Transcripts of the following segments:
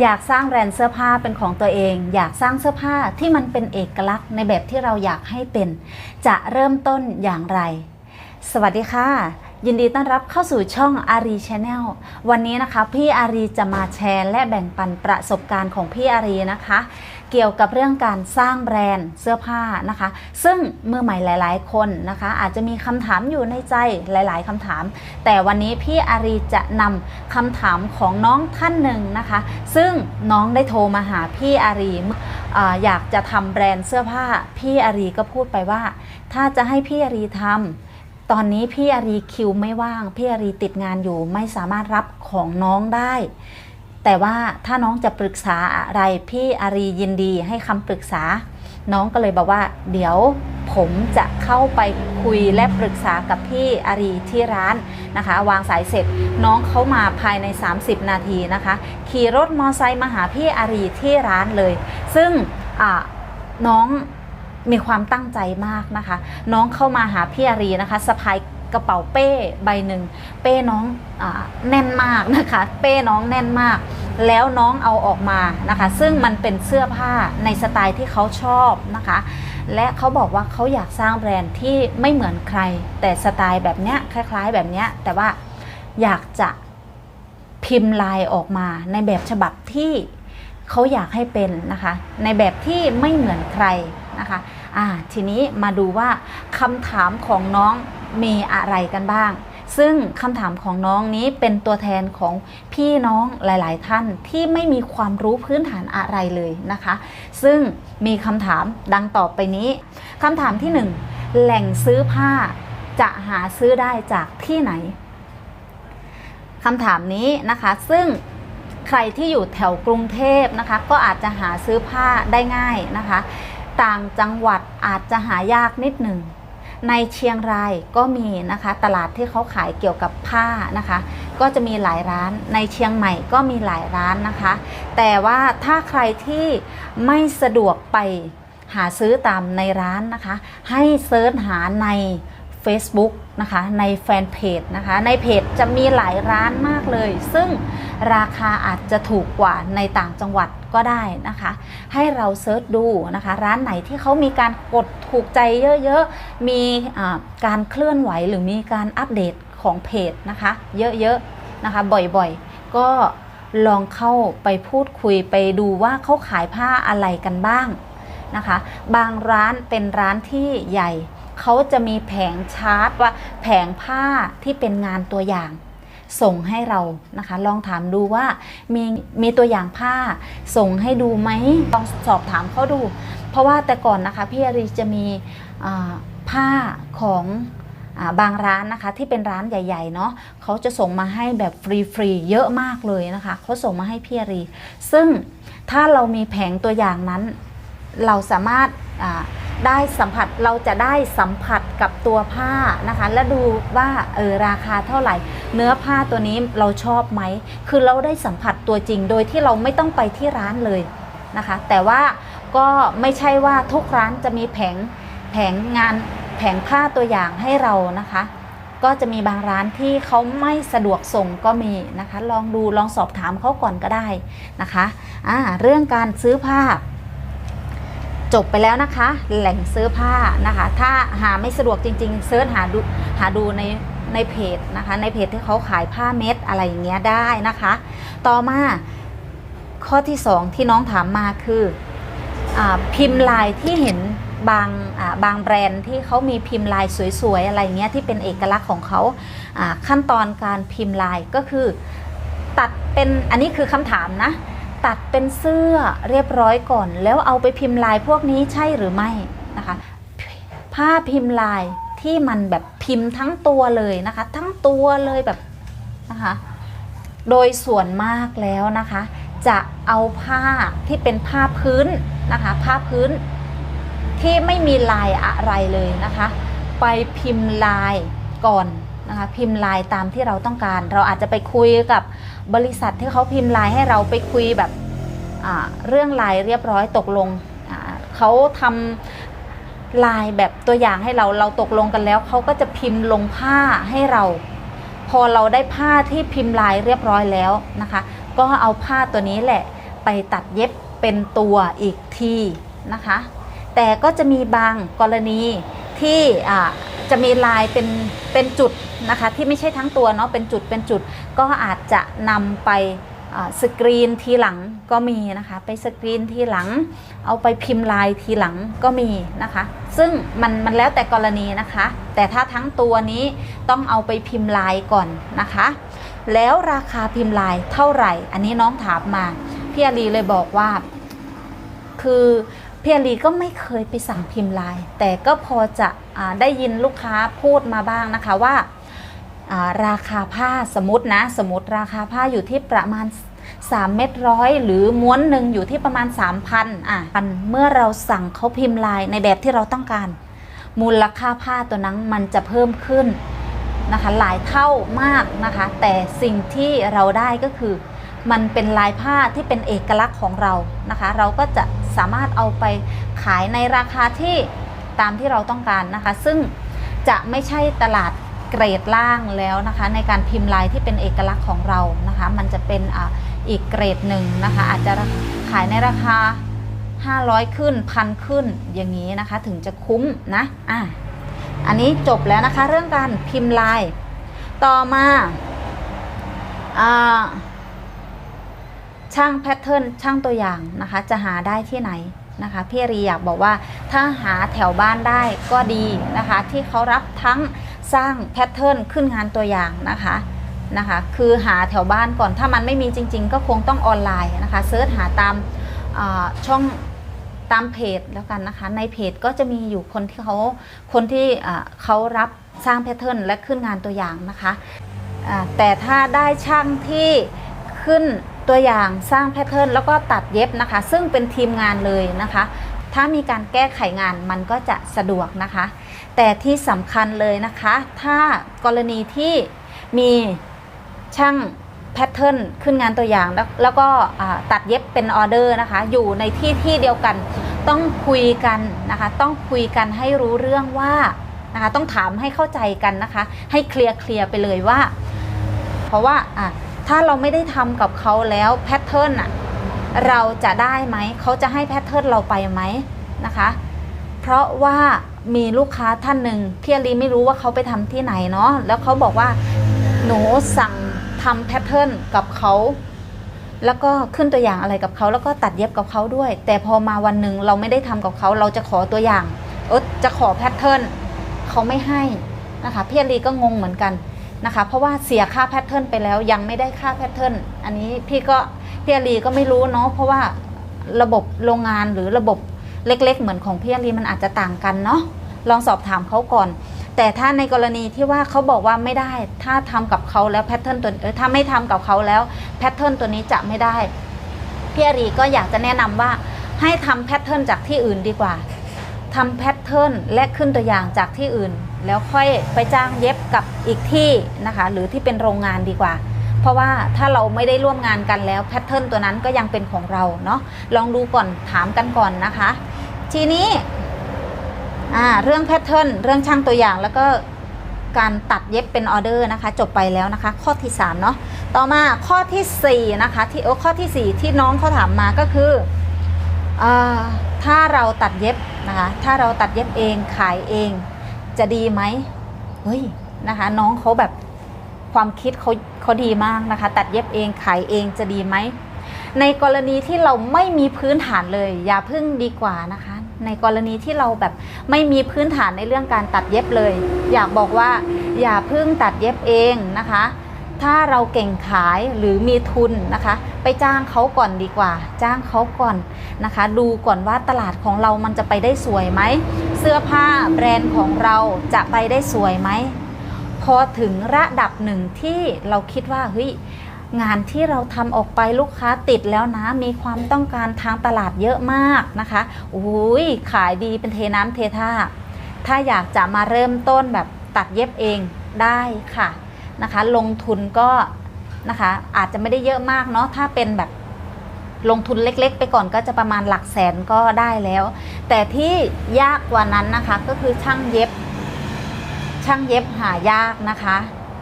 อยากสร้างแบรนด์เสื้อผ้าเป็นของตัวเอง อยากสร้างเสื้อผ้าที่มันเป็นเอกลักษณ์ในแบบที่เราอยากให้เป็น จะเริ่มต้นอย่างไร สวัสดีค่ะ ยินดีต้อนรับเข้าสู่ช่องอารีชาแนลวันนี้นะคะ พี่อารีจะมาแชร์และแบ่งปันประสบการณ์ของพี่อารีนะคะ เกี่ยวกับเรื่องการสร้างแบรนด์เสื้อผ้านะคะ ซึ่งเมื่อใหม่หลาย ๆ คนนะคะ อาจจะมีคำถามอยู่ในใจหลาย ๆคำถาม แต่วันนี้พี่อารีจะนำคำถามของน้องท่านหนึ่งนะคะ ซึ่งน้องได้โทรมาหาพี่อารีออยากจะทำแบรนด์เสื้อผ้าพี่อารีก็พูดไปว่า ถ้าจะให้พี่อารีทำ ตอนนี้พี่อารีคิวไม่ว่าง พี่อารีติดงานอยู่ไม่สามารถรับของน้องได้ แต่ว่าถ้าน้องจะปรึกษาอะไรพี่อารียินดีให้คำปรึกษา น้องก็เลยบอกว่า เดี๋ยวผมจะเข้าไปคุยและปรึกษากับพี่อารีที่ร้านนะคะ วางสายเสร็จน้องเขามาภายใน 30 นาทีนะคะ ขี่รถมอไซค์มาหาพี่อารีที่ร้านเลย ซึ่งน้อง มีความตั้งใจมากนะคะ น้องเข้ามาหาพี่อารีนะคะสะพายกระเป๋าเป้ใบหนึ่งเป้น้องอแน่นมากนะคะ เป้น้องแน่นมาก แล้วน้องเอาออกมานะคะ ซึ่งมันเป็นเสื้อผ้าในสไตล์ที่เขาชอบนะคะ และเขาบอกว่าเขาอยากสร้างแบรนด์ที่ไม่เหมือนใคร แต่สไตล์แบบเนี้ยคล้าย ๆ แบบเนี้ยแต่ว่าอยากจะพิมพ์ลายออกมาในแบบฉบับที่เขาอยากให้เป็นนะคะ ในแบบที่ไม่เหมือนใคร นะคะอ่าทีนี้มาดูว่าคำถามของน้องมีอะไรกันบ้าง ซึ่งคำถามของน้องนี้เป็นตัวแทนของพี่น้องหลาย ๆ ท่านที่ไม่มีความรู้พื้นฐานอะไรเลยนะคะ ซึ่งมีคำถามดังต่อไปนี้คำถามที่หนึ่งแหล่งซื้อผ้าจะหาซื้อได้จากที่ไหนคำถามนี้นะคะซึ่งใครที่อยู่แถวกรุงเทพนะคะ ก็อาจจะหาซื้อผ้าได้ง่ายนะคะ ต่างจังหวัดอาจจะหายากนิดหนึ่ง ในเชียงรายก็มีนะคะ ตลาดที่เขาขายเกี่ยวกับผ้านะคะ ก็จะมีหลายร้าน ในเชียงใหม่ก็มีหลายร้านนะคะ แต่ว่าถ้าใครที่ไม่สะดวกไปหาซื้อตามในร้านนะคะ ให้เซิร์ชหาใน Facebook นะคะในแฟนเพจนะคะในเพจจะมีหลายร้านมากเลย ซึ่งราคาอาจจะถูกกว่าในต่างจังหวัดก็ได้นะคะ ให้เราเซิร์ชดูนะคะ ร้านไหนที่เขามีการกดถูกใจเยอะๆ มีการเคลื่อนไหวหรือมีการอัปเดตของเพจนะคะ เยอะๆนะคะบ่อยๆ ก็ลองเข้าไปพูดคุยไปดูว่าเขาขายผ้าอะไรกันบ้างนะคะ บางร้านเป็นร้านที่ใหญ่ เขาจะมีแผงชาร์ตว่าแผงผ้าที่เป็นงานตัวอย่าง ส่งให้เรานะคะ ลองถามดูว่ามีมีตัวอย่างผ้า ส่งให้ดูไหมลองสอบถามเขาดู เพราะว่าแต่ก่อนนะคะพี่อารีจะมีผ้าของบางร้านนะคะที่เป็นร้านใหญ่ๆเนาะเขาจะส่งมาให้แบบฟรีๆเยอะมากเลยนะคะเขาส่งมาให้พี่อารี ซึ่งถ้าเรามีแผงตัวอย่างนั้น เราสามารถ ได้สัมผัสเราจะได้สัมผัสกับตัวผ้านะคะ และดูว่าเออราคาเท่าไหร่ เนื้อผ้าตัวนี้เราชอบไหม คือเราได้สัมผัสตัวจริงโดยที่เราไม่ต้องไปที่ร้านเลยนะคะ แต่ว่าก็ไม่ใช่ว่าทุกร้านจะมีแผงแผงงานแผงผ้าตัวอย่างให้เรานะคะ ก็จะมีบางร้านที่เขาไม่สะดวกส่งก็มีนะคะ ลองดูลองสอบถามเขาก่อนก็ได้นะคะอ่าเรื่องการซื้อผ้า จบไปแล้วนะคะ แหล่งซื้อผ้านะคะ ถ้าหาไม่สะดวกจริงๆเซิร์ชหาดูหาดูในในเพจนะคะ ในเพจที่เขาขายผ้าเม็ดอะไรอย่างเงี้ยได้นะคะ ต่อมาข้อที่สองที่น้องถามมาคืออพิมพ์ลายที่เห็นบางบางแบรนด์ที่เขามีพิมพ์ลายสวยๆอะไรเงี้ยที่เป็นเอกลักษณ์ของเขาขั้นตอนการพิมพ์ลายก็คือ ตัดเป็นอันนี้คือคำถามนะ ตัดเป็นเสื้อเรียบร้อยก่อน แล้วเอาไปพิมพ์ลายพวกนี้ใช่หรือไม่นะคะ ผ้าพิมพ์ลายที่มันแบบพิมพ์ทั้งตัวเลยนะคะ ทั้งตัวเลยแบบนะคะ โดยส่วนมากแล้วนะคะ จะเอาผ้าที่เป็นผ้าพื้นนะคะ ผ้าพื้นที่ไม่มีลายอะไรเลยนะคะ ไปพิมพ์ลายก่อนนะคะ พิมพ์ลายตามที่เราต้องการ เราอาจจะไปคุยกับ บริษัทที่เขาพิมพ์ลายให้เราไปคุยแบบเรื่องลายเรียบร้อยตกลงอ่าเขาทำลายแบบตัวอย่างให้เราเราตกลงกันแล้วเขาก็จะพิมพ์ลงผ้าให้เรา พอเราได้ผ้าที่พิมพ์ลายเรียบร้อยแล้วนะคะ ก็เอาผ้าตัวนี้แหละไปตัดเย็บเป็นตัวอีกทีนะคะ แต่ก็จะมีบางกรณีที่อ่า จะมีลายเป็นเป็นจุดนะคะที่ไม่ใช่ทั้งตัวเนาะเป็นจุดเป็นจุดก็อาจจะนำไปสกรีนทีหลังก็มีนะคะไปสกรีนทีหลัง เอาไปพิมพ์ลายทีหลังก็มีนะคะ ซึ่งมันมันแล้วแต่กรณีนะคะ แต่ถ้าทั้งตัวนี้ต้องเอาไปพิมพ์ลายก่อนนะคะ แล้วราคาพิมพ์ลายเท่าไหร่ อันนี้น้องถามมาพี่อารีเลยบอกว่า คือ พี่อารีก็ไม่เคยไปสั่งพิมพ์ลาย แต่ก็พอจะอได้ยินลูกค้าพูดมาบ้างนะคะว่าราคาผ้าสมมตินะ สมมติราคาผ้าอยู่ที่ประมาณ 3 เม็ดร้อยหรือม้วนหนึ่งอยู่ที่ประมาณ 3,000อะอันเมื่อเราสั่งเขาพิมพ์ลายในแบบที่เราต้องการ มูลค่าผ้าตัวนั้นมันจะเพิ่มขึ้นนะคะหลายเท่ามากนะคะ แต่สิ่งที่เราได้ก็คือ มันเป็นลายผ้าที่เป็นเอกลักษณ์ของเรานะคะ เราก็จะ สามารถเอาไปขายในราคาที่ตามที่เราต้องการนะคะ ซึ่งจะไม่ใช่ตลาดเกรดล่างแล้วนะคะ ในการพิมพ์ลายที่เป็นเอกลักษณ์ของเรานะคะ มันจะเป็นออีกเกรดหนึ่งนะคะ อาจจะขายในราคา 500 ขึ้นพันขึ้นอย่างนี้นะคะ ถึงจะคุ้มนะอะอันนี้จบแล้วนะคะเรื่องการพิมพ์ลายต่อมาอ่า ช่างแพทเทิร์นช่างตัวอย่างนะคะ จะหาได้ที่ไหนนะคะพี่รีอยากบอกว่าถ้าหาแถวบ้านได้ก็ดีนะคะ ที่เขารับทั้งสร้างแพทเทิร์นขึ้นงานตัวอย่างนะคะนะคะ คือหาแถวบ้านก่อนถ้ามันไม่มีจริง ๆ ก็คงต้องออนไลน์นะคะเซิร์ชหาตามช่องตามเพจแล้วกันนะคะ ในเพจก็จะมีอยู่คนที่เขาคนที่เขารับสร้างแพทเทิร์นและขึ้นงานตัวอย่างนะคะแต่ถ้าได้ช่างที่ขึ้น ตัวอย่างสร้างแพทเทิร์นแล้วก็ตัดเย็บนะคะ ซึ่งเป็นทีมงานเลยนะคะ ถ้ามีการแก้ไขงานมันก็จะสะดวกนะคะ แต่ที่สำคัญเลยนะคะ ถ้ากรณีที่มีช่างแพทเทิร์นขึ้นงานตัวอย่างแล้วแล้วก็ตัดเย็บเป็นออเดอร์นะคะ อยู่ในที่ที่เดียวกันต้องคุยกันนะคะ ต้องคุยกันให้รู้เรื่องว่านะคะ ต้องถามให้เข้าใจกันนะคะ ให้เคลียร์เคลียร์ไปเลยว่า เพราะว่าอะ ถ้าเราไม่ได้ทำกับเขาแล้วแพทเทิร์นอะเราจะได้ไหม เขาจะให้แพทเทิร์นเราไปไหมนะคะ เพราะว่ามีลูกค้าท่านหนึ่งพี่อลีไม่รู้ว่าเขาไปทำที่ไหนเนาะแล้วเขาบอกว่าหนูสั่งทำแพทเทิร์นกับเขาแล้วก็ขึ้นตัวอย่างอะไรกับเขาแล้วก็ตัดเย็บกับเขาด้วย แต่พอมาวันหนึ่งเราไม่ได้ทำกับเขาเราจะขอตัวอย่าง เออจะขอแพทเทิร์นเขาไม่ให้นะคะพี่อลีก็งงเหมือนกัน นะคะ เพราะว่าเสียค่าแพทเทิร์นไปแล้วยังไม่ได้ค่าแพทเทิร์นอันนี้พี่ก็พี่อารีก็ไม่รู้เนาะเพราะว่าระบบโรงงานหรือระบบเล็ก ๆ เหมือนของพี่อารีมันอาจจะต่างกันเนาะลองสอบถามเขาก่อน แต่ถ้าในกรณีที่ว่าเขาบอกว่าไม่ได้ ถ้าทำกับเขาแล้วแพทเทิร์นตัวเออถ้าไม่ทำกับเขาแล้วแพทเทิร์นตัวนี้จะไม่ได้พี่อารีก็อยากจะแนะนำว่าให้ทำแพทเทิร์นจากที่อื่นดีกว่า ทำแพทเทิร์นและขึ้นตัวอย่างจากที่อื่น แล้วค่อยไปจ้างเย็บกับอีกที่นะคะ หรือที่เป็นโรงงานดีกว่า เพราะว่าถ้าเราไม่ได้ร่วมงานกันแล้วแพทเทิร์นตัวนั้นก็ยังเป็นของเราเนาะลองดูก่อนถามกันก่อนนะคะ ทีนี้อ่าเรื่องแพทเทิร์นเรื่องช่างตัวอย่างแล้วก็การตัดเย็บเป็นออเดอร์นะคะ จบไปแล้วนะคะ ข้อที่3เนาะต่อมาข้อทีสี่4นะคะที่โอ้ข้อทีสี่ 4 ที่น้องเขาถามมาก็คืออ่าถ้าเราตัดเย็บ นะคะถ้าเราตัดเย็บเองขายเองจะดีไหมเฮ้ยนะคะ น้องเขาแบบความคิดเขาเขาดีมากนะคะ ตัดเย็บเองขายเองจะดีไหมในกรณีที่เราไม่มีพื้นฐานเลย อย่าพึ่งดีกว่านะคะ ในกรณีที่เราแบบไม่มีพื้นฐานในเรื่องการตัดเย็บเลย อยากบอกว่าอย่าพึ่งตัดเย็บเองนะคะ ถ้าเราเก่งขายหรือมีทุนนะคะ ไปจ้างเขาก่อนดีกว่า จ้างเขาก่อนนะคะ ดูก่อนว่าตลาดของเรามันจะไปได้สวยไหม เสื้อผ้าแบรนด์ของเราจะไปได้สวยไหม พอถึงระดับหนึ่งที่เราคิดว่าเฮ้ยงานที่เราทำออกไปลูกค้าติดแล้วนะ มีความต้องการทางตลาดเยอะมากนะคะอุ้ยขายดีเป็นเทน้ำเทท่า ถ้าอยากจะมาเริ่มต้นแบบตัดเย็บเองได้ค่ะนะคะ ลงทุนก็ นะคะ อาจจะไม่ได้เยอะมากเนาะถ้าเป็นแบบลงทุนเล็กๆ ไปก่อนก็จะประมาณหลักแสนก็ได้แล้ว แต่ที่ยากกว่านั้นนะคะก็คือช่างเย็บ ช่างเย็บหายากนะคะ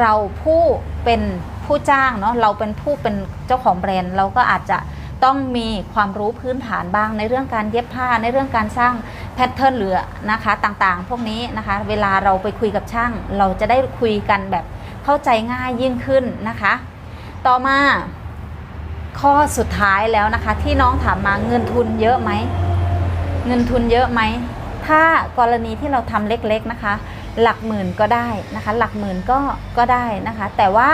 เราผู้เป็นผู้จ้างเนาะเราเป็นผู้เป็นเจ้าของแบรนด์ เราก็อาจจะต้องมีความรู้พื้นฐานบ้างในเรื่องการเย็บผ้าในเรื่องการสร้างแพทเทิร์นเหรือนะคะต่างๆ พวกนี้นะคะ เวลาเราไปคุยกับช่าง เราจะได้คุยกันแบบเข้าใจง่ายยิ่งขึ้นนะคะ ต่อมาข้อสุดท้ายแล้วนะคะ ที่น้องถามมาเงินทุนเยอะไหมเงินทุนเยอะไหมถ้ากรณีที่เราทำเล็กๆนะคะ หลักหมื่นก็ได้นะคะ หลักหมื่นก็ก็ได้นะคะ แต่ว่า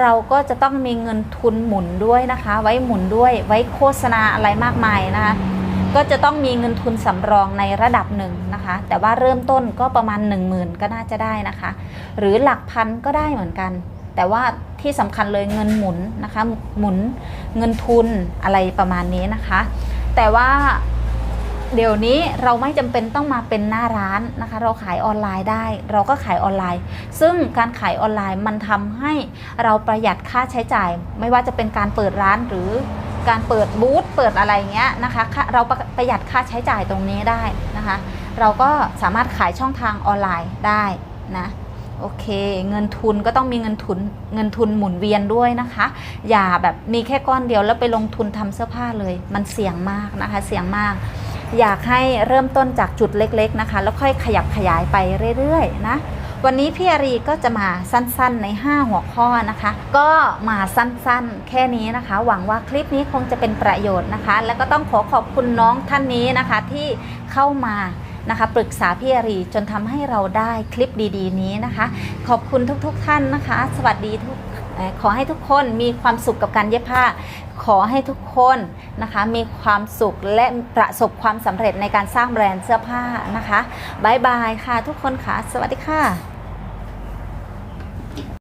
เราก็จะต้องมีเงินทุนหมุนด้วยนะคะ ไว้หมุนด้วยไว้โฆษณาอะไรมากมายนะคะ ก็จะต้องมีเงินทุนสำรองในระดับหนึ่งนะคะ แต่ว่าเริ่มต้นก็ประมาณ 1 0,000 ก็น่าจะได้นะคะ หรือหลักพันก็ได้เหมือนกัน แต่ว่าที่สำคัญเลยเงินหมุนนะคะ หมุนเงินทุนอะไรประมาณนี้นะคะ แต่ว่าเดี๋ยวนี้เราไม่จำเป็นต้องมาเป็นหน้าร้านนะคะ เราขายออนไลน์ได้ เราก็ขายออนไลน์ ซึ่งการขายออนไลน์มันทำให้เราประหยัดค่าใช้จ่าย ไม่ว่าจะเป็นการเปิดร้านหรือการเปิดบูธเปิดอะไรเงี้ยนะคะ เราประหยัดค่าใช้จ่ายตรงนี้ได้นะคะ เราก็สามารถขายช่องทางออนไลน์ได้นะ โอเค เงินทุนก็ต้องมีเงินทุนเงินทุนหมุนเวียนด้วยนะคะ อย่าแบบมีแค่ก้อนเดียวแล้วไปลงทุนทำเสื้อผ้าเลย มันเสี่ยงมากนะคะ เสี่ยงมาก อยากให้เริ่มต้นจากจุดเล็ก ๆนะคะ แล้วค่อยขยับขยายไปเรื่อยๆนะวันนี้พี่อารีก็จะมาสั้นๆใน 5 หัวข้อนะคะ ก็มาสั้นๆ แค่นี้นะคะ หวังว่าคลิปนี้คงจะเป็นประโยชน์นะคะ แล้วก็ต้องขอขอบคุณน้องท่านนี้นะคะที่เข้ามา นะคะปรึกษาพี่อารีจนทำให้เราได้คลิปดี ๆ นี้นะคะ ขอบคุณทุกๆท่านนะคะ สวัสดีทุกขอให้ทุกคนมีความสุขกับการเย็บผ้า ขอให้ทุกคนนะคะมีความสุขและประสบความสำเร็จในการสร้างแบรนด์เสื้อผ้านะคะบายบายค่ะทุกคนค่ะ สวัสดีค่ะ